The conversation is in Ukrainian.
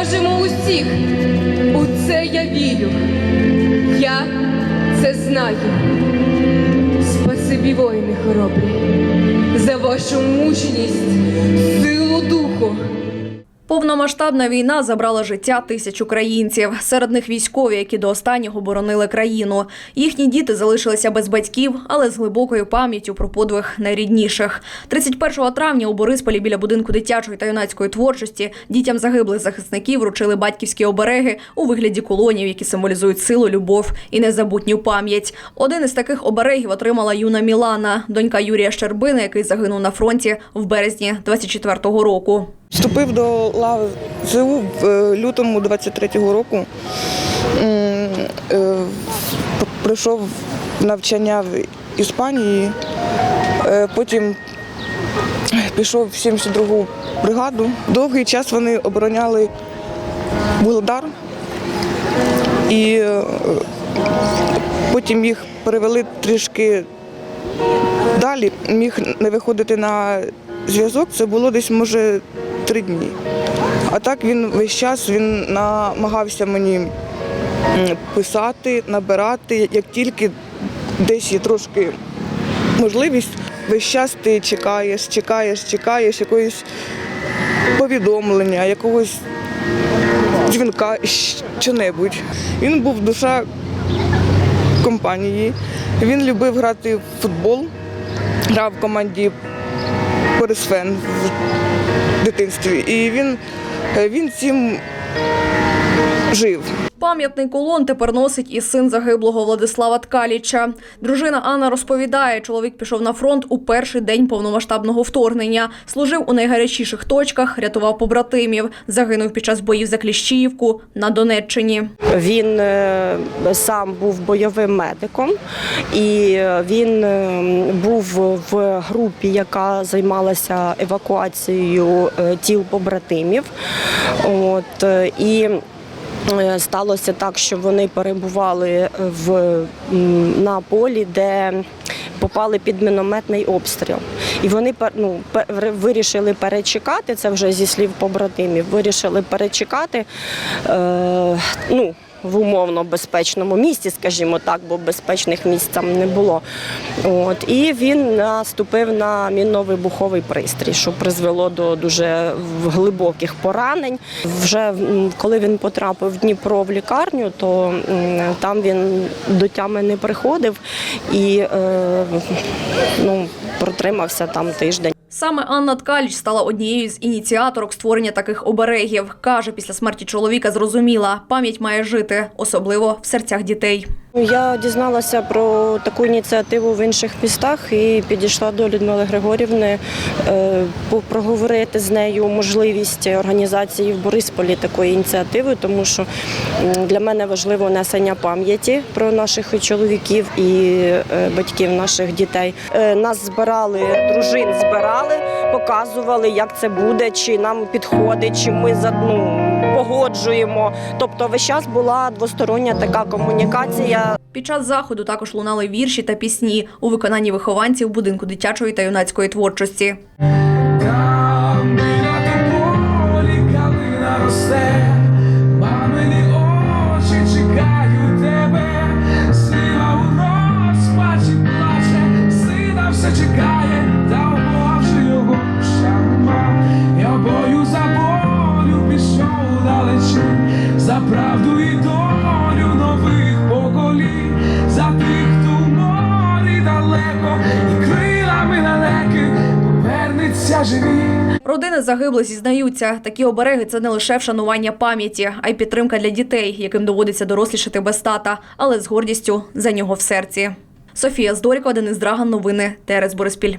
переможемо усіх. У це я вірю. Я це знаю. Спасибі, воїни хоробрі, за вашу мужність, силу духу. Повномасштабна війна забрала життя тисяч українців. Серед них військові, які до останнього боронили країну. Їхні діти залишилися без батьків, але з глибокою пам'яттю про подвиг найрідніших. 31 травня у Борисполі біля будинку дитячої та юнацької творчості дітям загиблих захисників вручили батьківські обереги у вигляді колонів, які символізують силу, любов і незабутню пам'ять. Один із таких оберегів отримала юна Мілана, донька Юрія Щербини, який загинув на фронті в березні 24-го року. Вступив до лав ЗУ в е, лютому 23-го року. Е, навчання в Іспанії, е, потім пішов в 72-гу бригаду. Довгий час вони обороняли Вугледар і потім їх перевели трішки далі. Міг не виходити на зв'язок. Це було десь, може, три дні. А так він весь час він намагався мені писати, набирати. Як тільки десь є трошки можливість, весь час ти чекаєш, чекаєш, чекаєш якогось повідомлення, якогось дзвінка, що-небудь. Він був душа компанії. Він любив грати в футбол, грав в команді Порисфен в дитинстві. І він, він цим жив. Пам'ятний колон тепер носить і син загиблого Владислава Ткаліча. Дружина Анна розповідає, чоловік пішов на фронт у перший день повномасштабного вторгнення. Служив у найгарячіших точках, рятував побратимів. Загинув під час боїв за Кліщіївку на Донеччині. Він е, сам був бойовим медиком, і він е, був в групі, яка займалася евакуацією е, тіл побратимів. От, е, і е, Сталося так, що вони перебували в, на полі, де попали під мінометний обстріл. І вони ну, вирішили перечекати, це вже зі слів побратимів, вирішили перечекати. Е, ну, в умовно безпечному місці, скажімо так, бо безпечних місць там не було. От і він наступив на мінно-вибуховий пристрій, що призвело до дуже глибоких поранень. Вже коли він потрапив в Дніпро в лікарню, то там він до тями не приходив і е, ну, протримався там тиждень. Саме Анна Ткаліч стала однією з ініціаторок створення таких оберегів. Каже, після смерті чоловіка зрозуміла, пам'ять має жити, особливо в серцях дітей. Я дізналася про таку ініціативу в інших містах і підійшла до Людмили Григорівни е, проговорити з нею можливість організації в Борисполі такої ініціативи, тому що для мене важливо несення пам'яті про наших чоловіків і е, батьків наших дітей. Е, Нас збирали, дружин збирали, показували, як це буде, чи нам підходить, чи ми за ну, погоджуємо. Тобто, весь час була двостороння така комунікація. Під час заходу також лунали вірші та пісні у виконанні вихованців будинку дитячої та юнацької творчості. Живі. Родини загиблих зізнаються, такі обереги це не лише вшанування пам'яті, а й підтримка для дітей, яким доводиться дорослішати без тата, але з гордістю за нього в серці. Софія Здорікова, Денис Драган, новини ТРС Бориспіль.